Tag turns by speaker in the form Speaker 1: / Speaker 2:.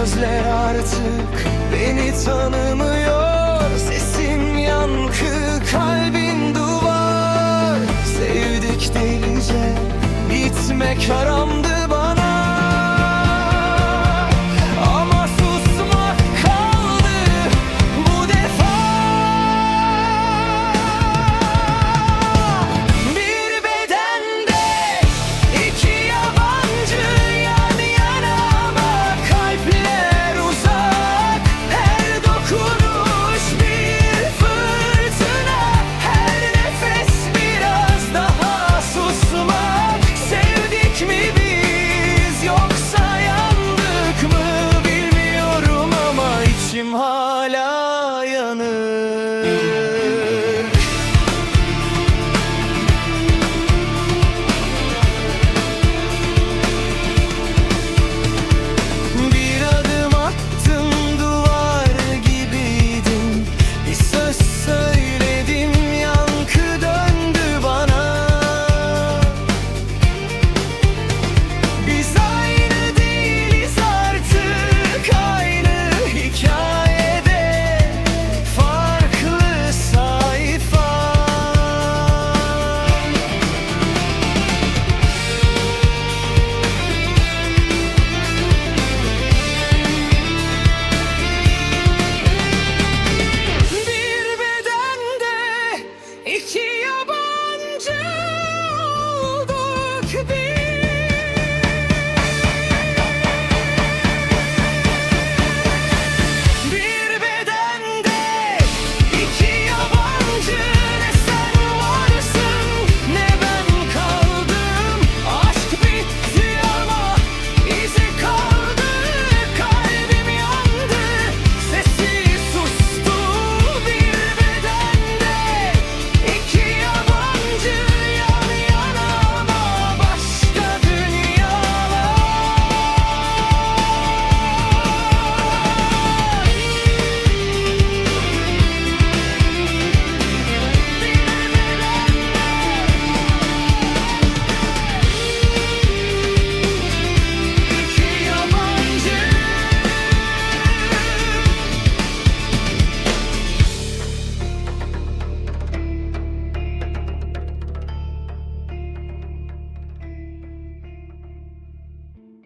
Speaker 1: gözler artık beni tanımıyor. Sesim yankı kalbin duvar. Sevdik delice bitmek haramdı